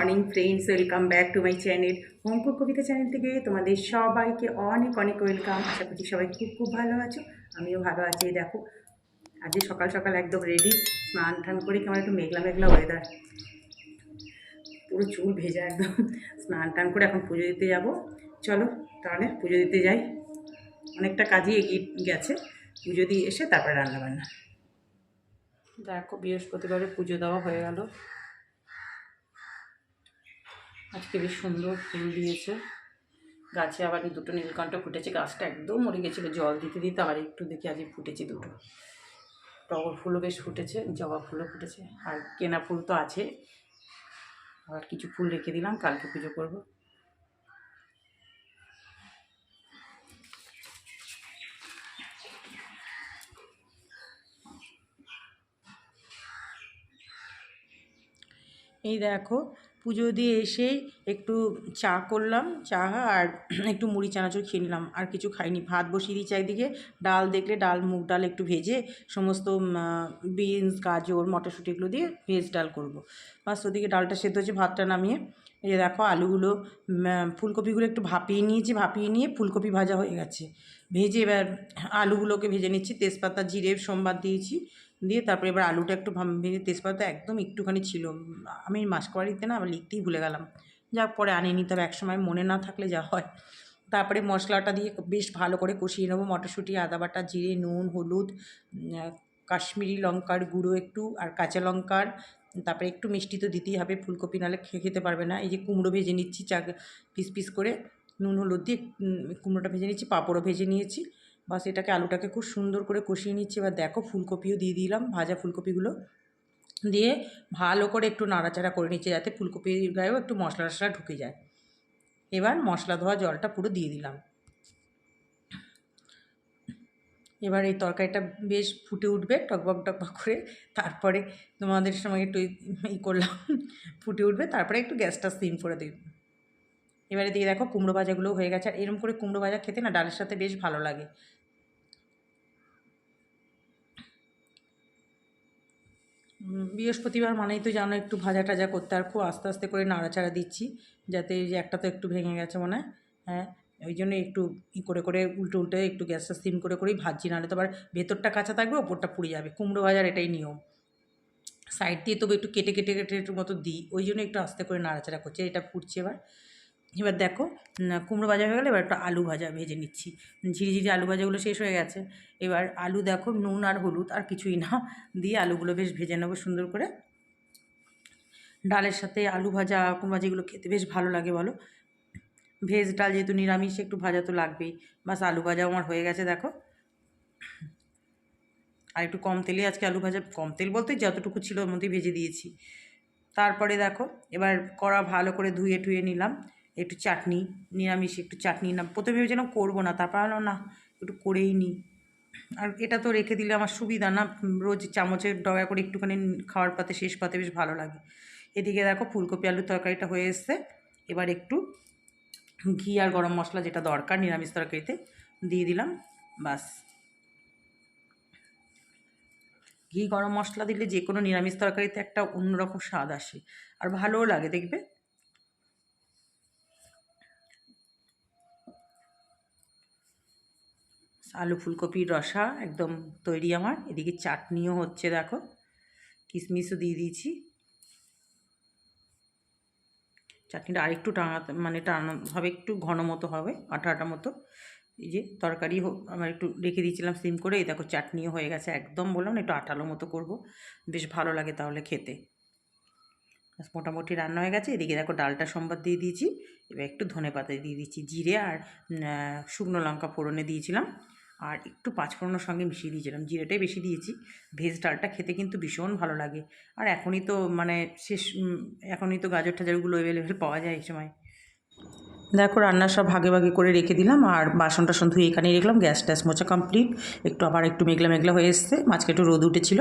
Morning friends welcome back to my channel home cook Kavita channel থেকে তোমাদের সবাইকে অনেক অনেক ওয়েলকাম আশা করছি সবাই খুব খুব ভালো আছো। আমিও ভালো আছি দেখো। আজকে সকাল সকাল একদম রেডি স্নান টান করে কেমন একটু মেঘলা মেঘলা ওয়েদার পুরো চুল ভেজা একদম। স্নান টান করে এখন পুজো দিতে যাব। চলো তাহলে পুজো দিতে যাই। অনেকটা কাজই এগিয়ে গেছে। পুজো দিয়ে এসে তারপরে রান্নাবান্না। দেখো, বৃহস্পতিবারে পুজো দেওয়া হয়ে গেল। আজকে বেশ সুন্দর ফুল দিয়েছে। গাছে আবার দুটো নীলকণ্ঠ ফুটেছে, গাছটা একদম মরে গেছিল। জল দিতে দিতে আবার একটু দেখি আজকে ফুটেছে দুটো। টগর ফুলও বেশ ফুটেছে, জবা ফুলও ফুটেছে, আর কেনা ফুল তো আছে। আবার কিছু ফুল রেখে দিলাম, কালকে পুজো করব। এই দেখো পুজো দিয়ে এসেই একটু চা করলাম, চা আর একটু মুড়ি, চানাচুর খেয়ে নিলাম। আর কিছু খাইনি। ভাত বসিয়ে দিয়েছি একদিকে ডাল দেখলে ডাল, মুগ ডাল একটু ভেজে সমস্ত বিনস, গাজর, মটরশুঁটি এগুলো দিয়ে ভেজ ডাল করব। বাস ওদিকে ডালটা সেদ্ধ হচ্ছে ভাতটা নামিয়ে। এই দেখো আলুগুলো ফুলকপিগুলো একটু ভাপিয়ে নিয়েছি, ভাপিয়ে নিয়ে ফুলকপি ভাজা হয়ে গেছে। ভেজে এবার আলুগুলোকে ভেজে নিচ্ছি। তেজপাতা, জিরে, সোমবার দিয়েছি। দিয়ে তারপরে এবার আলুটা একটু ভেজে তেজপাতা একদম একটুখানি ছিল। আমি মাসকবাড়িতে না লিখতেই ভুলে গেলাম। যা পরে আনিনি তবে একসময় মনে না থাকলে যা হয়। তারপরে মশলাটা দিয়ে বেশ ভালো করে কষিয়ে নেব। মটরশুঁটি, আদা বাটা, জিরে, নুন, হলুদ কাশ্মীরি লঙ্কার গুঁড়ো একটু আর কাঁচা লঙ্কার। তারপরে একটু মিষ্টি তো দিতেই হবে, ফুলকপি নাহলে খেতে পারবে না। এই যে কুমড়ো ভেজে নিচ্ছি, চা, পিস পিস করে নুন, হলুদ দিয়ে কুমড়োটা ভেজে নিচ্ছি, পাঁপড়ও ভেজে নিয়েছি। বাস এটাকে আলুটাকে খুব সুন্দর করে কষিয়ে নিচ্ছি। এবার দেখো ফুলকপিও দিয়ে দিলাম ভাজা ফুলকপিগুলো। দিয়ে ভালো করে একটু নাড়াচাড়া করে নিচ্ছে যাতে ফুলকপির গায়েও একটু মশলা টশলা ঢুকে যায়। এবার মশলা ধোয়া জলটা পুরো দিয়ে দিলাম। এবার এই তরকারিটা বেশ ফুটে উঠবে টকবক টকবক করে। তারপরে তোমাদের সময় একটু ই করলাম, ফুটে উঠবে। তারপরে একটু গ্যাসটা সিম করে দিই। এবারে দিয়ে দেখো কুমড়ো ভাজাগুলো হয়ে গেছে। আর এরম করে কুমড়ো ভাজা খেতে না ডালের সাথে বেশ ভালো লাগে। বৃহস্পতিবার মানেই তো জানো একটু ভাজা টাজা করতে, আর খুব আস্তে আস্তে করে নাড়াচাড়া দিচ্ছি, যাতে যে একটা তো একটু ভেঙে গেছে মনে হয় হ্যাঁ ওই জন্য একটু ই করে করে উল্টে উল্টে একটু গ্যাসটা সিম করে করেই ভাজছি, নাহলে তো আবার ভেতরটা কাঁচা থাকবে, ওপরটা পুড়ে যাবে, কুমড়ো ভাজার এটাই নিয়ম। সাইড দিয়ে তবু একটু কেটে কেটে কেটে, একটু মতো দিই, ওই জন্য একটু আস্তে করে নাড়াচাড়া করছি এটা ফুটছে এবার। এবার দেখো কুমড়ো ভাজা হয়ে গেলে এবার একটু আলু ভাজা ভেজে নিচ্ছি। ঝিরি ঝিরি আলু ভাজাগুলো শেষ হয়ে গেছে। এবার আলু দেখো, নুন আর হলুদ আর কিছুই না দিয়ে আলুগুলো বেশ ভেজে নেব সুন্দর করে। ডালের সাথে আলু ভাজা, কুমড়ো ভাজা এগুলো খেতে বেশ ভালো লাগে বলো। ভেজ ডাল যেহেতু নিরামিষ, একটু ভাজা তো লাগবেই। বাস আলু ভাজা আমার হয়ে গেছে দেখো। আর একটু কম তেলে আজকে আলু ভাজা। কম তেল বলতে যতটুকু ছিল ওর মধ্যেই ভেজে দিয়েছি। তারপরে দেখো, এবার কড়া ভালো করে ধুয়ে টুয়ে নিলাম। একটু চাটনি, নিরামিষ একটু চাটনি, না প্রথমে ভেবেছিলাম করব না, তারপর ভাবলাম না, একটু করেই নিই। আর এটা তো রেখে দিলে আমার সুবিধা না, রোজ চামচের ডগা করে একটুখানি খাওয়ার পাতে, শেষ পাতে বেশ ভালো লাগে। এদিকে দেখো ফুলকপি আলুর তরকারিটা হয়ে এসছে। এবার একটু ঘি আর গরম মশলা যেটা দরকার, নিরামিষ তরকারিতে দিয়ে দিলাম, বাস। ঘি গরম মশলা দিলে যে কোনো নিরামিষ তরকারিতে একটা অন্যরকম স্বাদ আসে, আর ভালোও লাগে, দেখবে? আলু ফুলকপির রসা একদম তৈরি আমার। এদিকে চাটনিও হচ্ছে দেখো। কিশমিশও দিয়ে দিয়েছি। চাটনিটা আরেকটু টানা মানে টানা হবে একটু ঘন মতো হবে আটা আটা মতো। এই যে তরকারি আমার একটু রেখে দিয়েছিলাম সিম করে। এই দেখো চাটনিও হয়ে গেছে একদম বললাম না একটু আটালো মতো করব। বেশ ভালো লাগে তাহলে খেতে। মোটামুটি রান্না হয়ে গেছে। এদিকে দেখো ডালটা সম্বাদ দিয়ে দিয়েছি। এবার একটু ধনে পাতা দিয়ে দিচ্ছি জিরে আর শুকনো লঙ্কা ফোড়নে দিয়েছিলাম। আর একটু পাঁচফোড়নের সঙ্গে মিশিয়ে দিয়েছিলাম। জিরেটাই বেশি দিয়েছি। ভেজ ডালটা খেতে কিন্তু ভীষণ ভালো লাগে। আর এখনই তো মানে শেষ এখনই তো গাজর টাজরগুলো অ্যাভেলেবেল পাওয়া যায় এই সময়। দেখো, রান্না সব ভাগে ভাগে করে রেখে দিলাম আর বাসন টাসন ধুয়ে এখানেই রেখলাম। গ্যাস ট্যাস মোচা কমপ্লিট একটু আবার একটু মেঘলা মেঘলা হয়ে এসছে। মাঝকে একটু রোদ উঠেছিল।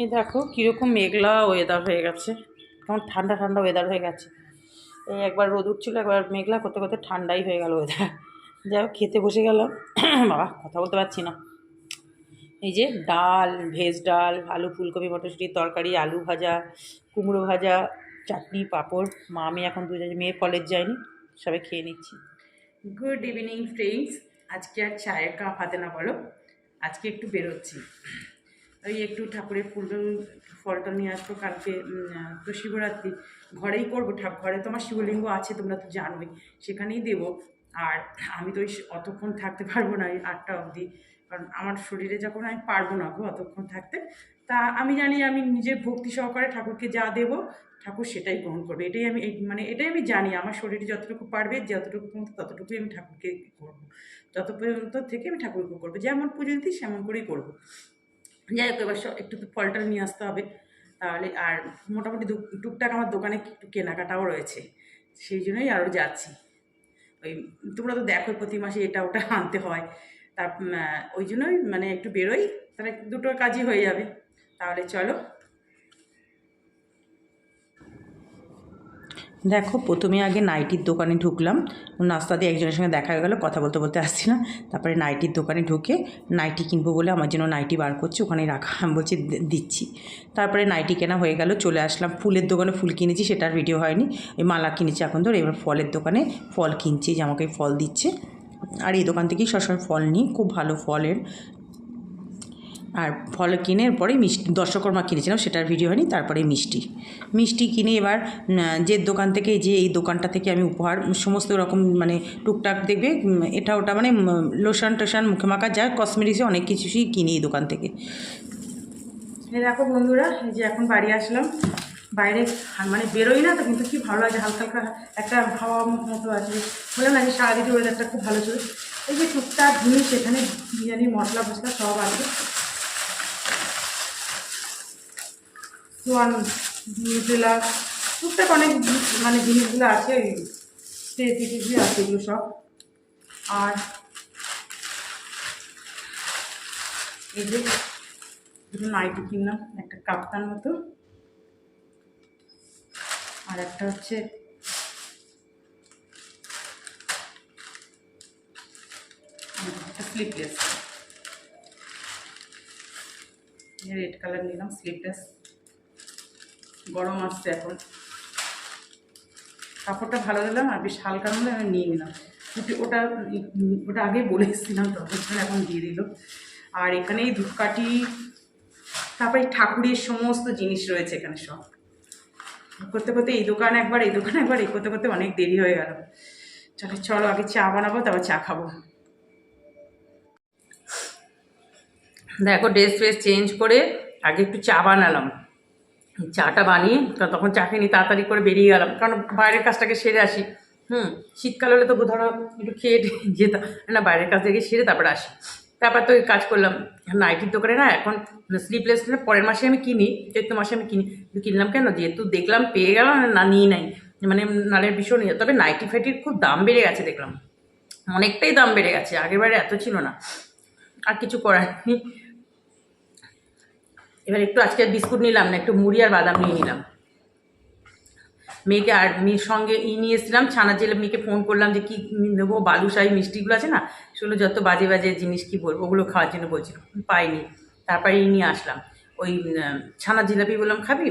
এই দেখো, কীরকম মেঘলা ওয়েদার হয়ে গেছে। কেমন ঠান্ডা ঠান্ডা ওয়েদার হয়ে গেছে। এই একবার রোদ উঠছিল, একবার মেঘলা। করতে করতে ঠান্ডাই হয়ে গেল ওয়েদার যাই হোক, খেতে বসে গেলাম। বাবা, কথা বলতে পারছি না। এই যে ডাল, ভেজ ডাল, আলু, ফুলকপি মটরশুঁটির তরকারি, আলু ভাজা, কুমড়ো ভাজা, চাটনি, পাঁপড়। মা, আমি এখন দুজন মেয়ে কলেজ যায়নি সবাই খেয়ে নিচ্ছি। গুড ইভিনিং ফ্রেন্ডস আজকে আর চায়ের কাপ হাতে না, বলো? আজকে একটু বেরোচ্ছি। ওই একটু ঠাকুরের ফুল ফলটা নিয়ে আসব কালকে তো শিবরাত্রি। ঘরেই করব ঠাক ঘরে তো আমার শিবলিঙ্গ আছে, তোমরা তো জানোই। সেখানেই দেবো। আর আমি তো ওই অতক্ষণ থাকতে পারব না এই আটটা অবধি। কারণ আমার শরীরে যখন আমি পারব না গো অতক্ষণ থাকতে, তা আমি জানি আমি নিজের ভক্তি সহকারে ঠাকুরকে যা দেবো, ঠাকুর সেটাই গ্রহণ করবে। এটাই আমি মানে এটাই আমি জানি, আমার শরীরে যতটুকু পারবে, যতটুকু ক্ষমতা ততটুকুই আমি ঠাকুরকে করব। যত পর্যন্ত থেকে আমি ঠাকুরকে করব, যেমন পুজো দিই সেমন করেই করব। যাই হোক, এবার একটু ফলটা নিয়ে আসতে হবে। তাহলে আর মোটামুটি টুকটাক আমার দোকানে একটু কেনাকাটাও রয়েছে। সেই জন্যই আরও যাচ্ছি। ওই তোমরা তো দেখো প্রতি মাসে এটা ওটা আনতে হয়। তার ওই জন্যই মানে একটু বেরোই, তাহলে দুটো কাজই হয়ে যাবে। তাহলে চলো। দেখো, প্রথমে আগে নাইটির দোকানে ঢুকলাম। নাস্তা দিয়ে একজনের সঙ্গে দেখা গেলো, কথা বলতে বলতে আসছি না। তারপরে নাইটির দোকানে ঢুকে নাইটি কিনবো বলে আমার জন্য নাইটি বার করছে ওখানে রাখা, আমি বলছি দিচ্ছি। তারপরে নাইটি কেনা হয়ে গেল, চলে আসলাম। ফুলের দোকানে ফুল কিনেছি, সেটার ভিডিও হয়নি। ওই মালা কিনেছি এখন ধর, এবার ফলের দোকানে ফল কিনছি, যে আমাকে ফল দিচ্ছে। আর এই দোকান থেকেই সবসময় ফল নিই, খুব ভালো ফলের। আর ফল কিনে পরে মিষ্টি, দর্শকর্মা কিনেছিলাম, সেটার ভিডিও হয়নি, তারপরে মিষ্টি। মিষ্টি কিনে এবার যে দোকান থেকে, যে এই দোকানটা থেকে আমি উপহার, সমস্ত রকম মানে টুকটাক দেখবে এটা ওটা মানে লোশন টোশন, মুখে মাখা, যা কসমেটিক্সে অনেক কিছুই কিনি এই দোকান থেকে। দেখো বন্ধুরা যে এখন বাড়ি আসলাম, বাইরে মানে বেরোই না, তো কিন্তু কি ভালো লাগে, হালকা হালকা একটা হাওয়া মতো আছে। বললাম না যে সারাদিন ওয়েদারটা খুব ভালো ছিল। এই যে টুকটাক জিনিস, এখানে বিরিয়ানি, মশলা ফসলা সব আছে। জোয়ান নিউট্রেলা টুকটাক অনেক মানে জিনিসগুলো আছে স্টেজিটিভি আছে, এগুলো সব। আর এই যে, দুটো নাইটি কিনলাম, একটা কাপ্তান মতো। আর একটা হচ্ছে স্লিপলেস রেড কালার নিলাম স্লিপলেস গরম আসছে এখন। কাপড়টা ভালো দিলাম আর বেশ হালকা মনে আমি নিয়ে নিলাম। ওটা ওটা আগে বলে এসেছিলাম, তখন এখন দিয়ে দিল। আর এখানে এই ধূপকাঠি, তারপরে ঠাকুরের সমস্ত জিনিস রয়েছে এখানে সব। করতে করতে এই দোকান একবার, এই দোকান একবার, এই করতে করতে অনেক দেরি হয়ে গেল। চলো চলো, আগে চা বানাবো, তারপর চা খাব। দেখো ড্রেস ফ্রেস চেঞ্জ করে আগে একটু চা বানালাম। চাটা বানিয়ে তখন চা খেয়ে নিয়ে তাড়াতাড়ি করে বেরিয়ে গেলাম। কারণ বাইরের কাজটাকে সেরে আসি। হুম, শীতকাল হলে তো ধরো একটু খেয়ে যেতাম না, বাইরের কাজ থেকে সেরে তারপরে আসি। তারপর তো কাজ করলাম। নাইটির দোকানে না এখন স্লিপলেস পরের মাসে আমি কিনি, চৈত্র মাসে আমি কিনি। কিনলাম কেন? যেহেতু দেখলাম, পেয়ে গেলাম, না নিই নাই। মানে নালে ভীষণ ইয়ে। তবে নাইটি ফাইটির খুব দাম বেড়ে গেছে দেখলাম। অনেকটাই দাম বেড়ে গেছে। আগের বারে এত ছিল না। আর কিছু করার নেই। এবার একটু আজকে বিস্কুট নিলাম না, একটু মুড়ি আর বাদাম নিয়ে নিলাম। মেয়েকে আর মেয়ের সঙ্গে ই নিয়ে এসেছিলাম ছানা জেলে মেয়েকে ফোন করলাম যে কী নেব বালুশাহী মিষ্টিগুলো আছে না? সেগুলো যত বাজে বাজে জিনিস কি বলব, ওগুলো খাওয়ার জন্য বলছিল, পাইনি। তারপরে ই নিয়ে আসলাম। ওই ছানা জিলাপি বললাম, খাবি?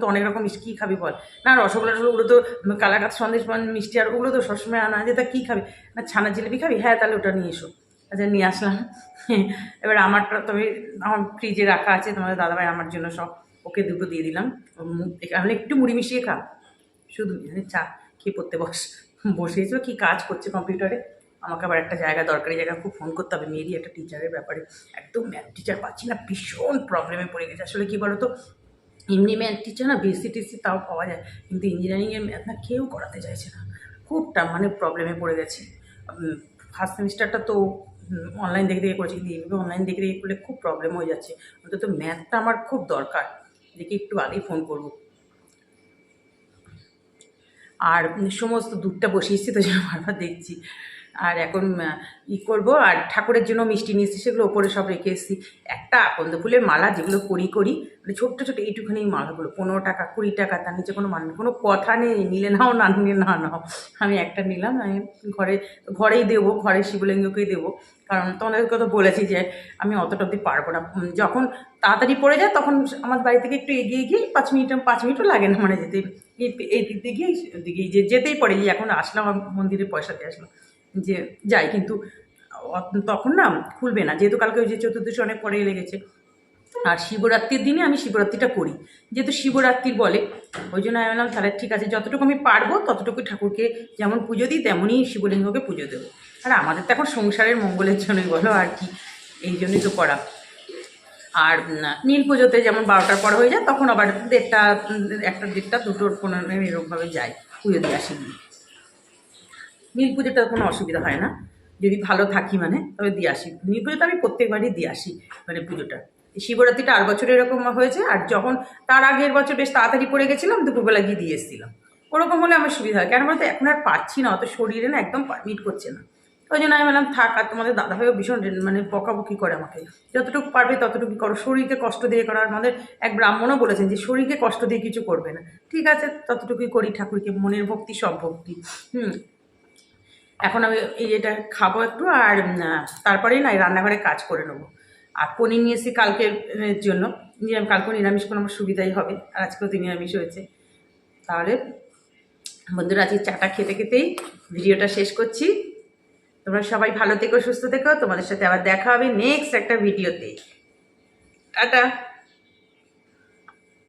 তো অনেক রকম মিষ্টি, কী খাবি বল? না, রসগোল্লা ওগুলো তো কালাকাত সন্দেশ মিষ্টি আর ওগুলো তো সবসময় আনা যে তা কী খাবি? না ছানা জিলাপি খাবি? হ্যাঁ তাহলে ওটা নিয়ে এসো। আচ্ছা নিয়ে আসলাম। এবার আমারটা তবে আমার ফ্রিজে রাখা আছে, তোমাদের দাদাভাই আমার জন্য সব, ওকে দুটো দিয়ে দিলাম। এখানে একটু মুড়ি মিশিয়ে খা। শুধু চা খেয়ে পড়তে বস। বসেছো কি কাজ করছে কম্পিউটারে। আমাকে আবার একটা জায়গা, দরকারি জায়গা, খুব ফোন করতে হবে। মেয়েরই একটা টিচারের ব্যাপারে। একদম ম্যাথ টিচার পাচ্ছি না, ভীষণ প্রবলেমে পড়ে গেছে। আসলে কী বলো তো, এমনি ম্যাথ টিচার না বেসি টিসি তাও পাওয়া যায়। কিন্তু ইঞ্জিনিয়ারিংয়ের ম্যাথ না কেউ করাতে চাইছে না। খুব টা মানে প্রবলেমে পড়ে গেছে। ফার্স্ট সেমিস্টারটা তো অনলাইন দেখে দেখে করেছি কিন্তু এইভাবে অনলাইন দেখে দেখে করলে খুব প্রবলেম হয়ে যাচ্ছে। অন্তত ম্যাথটা আমার খুব দরকার, দেখি একটু আগেই ফোন করব। আর সমস্ত দুধটা বসিয়েছি তো বারবার দেখছি। আর এখন ই করব। আর ঠাকুরের জন্য মিষ্টি নিয়ে এসেছি, সেগুলো ওপরে সব রেখে এসেছি। একটা আকন্দ ফুলের মালা যেগুলো করি করি মানে ছোট্ট ছোট এইটুখানি মালাগুলো, পনেরো টাকা, কুড়ি টাকা, তার নিচে কোনো মান। কোনো কথা নেই, নিলে নাও, না নিলে না নাও। আমি একটা নিলাম, আমি ঘরে, ঘরেই দেবো ঘরে শিবলিঙ্গকেই দেবো। কারণ তোমাদেরকে তো বলেছি যে আমি অতটা অব্দি পারব না। যখন তাড়াতাড়ি পড়ে যায়, তখন আমার বাড়ি থেকে একটু এগিয়ে গিয়ে পাঁচ মিনিট, পাঁচ মিনিটও লাগে না। মানে যেতে, এই দিক দিয়ে গিয়ে যেতেই পড়ে। যে এখন আসলাম মন্দিরে পয়সা দিয়ে আসলাম। যে যাই, কিন্তু তখন না খুলবে না। যেহেতু কালকে ওই যে চতুর্দশী অনেক পরে লেগেছে। আর শিবরাত্রির দিনে আমি শিবরাত্রিটা করি। যেহেতু শিবরাত্রি বলে, ওই জন্য আমি বললাম, তাহলে ঠিক আছে, যতটুকু আমি পারব ততটুকু ঠাকুরকে যেমন পুজো দিই, তেমনই শিবলিঙ্গকে পুজো দেবো। আর আমাদের তো এখন সংসারের মঙ্গলের জন্যই বলো আর কি, এই জন্যই তো করা। আর নীল পুজোতে যেমন বারোটার পর হয়ে যায়, তখন আবার দেড়টা একটা দেড়টা, দুটোর পনেরো এরকমভাবে যাই পুজো দিয়ে আসি নীল পুজোটা কোনো অসুবিধা হয় না। যদি ভালো থাকি মানে তবে দিয়ে আসি। নীল পুজোটা আমি প্রত্যেকবারই দিয়ে আসি মানে পুজোটা। শিবরাত্রিটা আর বছর এরকম হয়েছে, আর যখন তার আগের বছর বেশ তাড়াতাড়ি পড়ে গেছিলাম, দুপুরবেলা গিয়ে দিয়ে এসেছিলাম। ওরকম হলে আমার সুবিধা হয়। কেন বলতো, এখন আর পাচ্ছি না, অত শরীরে না একদম পারমিট করছে না। ওই জন্য আমি বললাম, থাক, আর তোমাদের দাদাভাইও ভীষণ মানে বকাবকি করে আমাকে। যতটুকু পারবে ততটুকু করো। শরীরকে কষ্ট দিয়ে করো। আমাদের এক ব্রাহ্মণও বলেছেন যে, শরীরকে কষ্ট দিয়ে কিছু করবে না। ঠিক আছে, ততটুকুই করি ঠাকুরকে। মনের ভক্তি সব ভক্তি। হুম। এখন আমি এই এটা খাব একটু আর তারপরেই না রান্নাঘরে কাজ করে নেব। আর পনির নিয়েছি কালকের জন্য। কালকেও নিরামিষ কোনো আমার সুবিধাই হবে, আর আজকেও তো নিরামিষ হয়েছে। তাহলে বন্ধুরা, আজকে চাটা খেতে খেতেই ভিডিওটা শেষ করছি। তোমরা সবাই ভালো থেকো, সুস্থ থেকো। তোমাদের সাথে আবার দেখা হবে নেক্সট একটা ভিডিওতে। টাটা।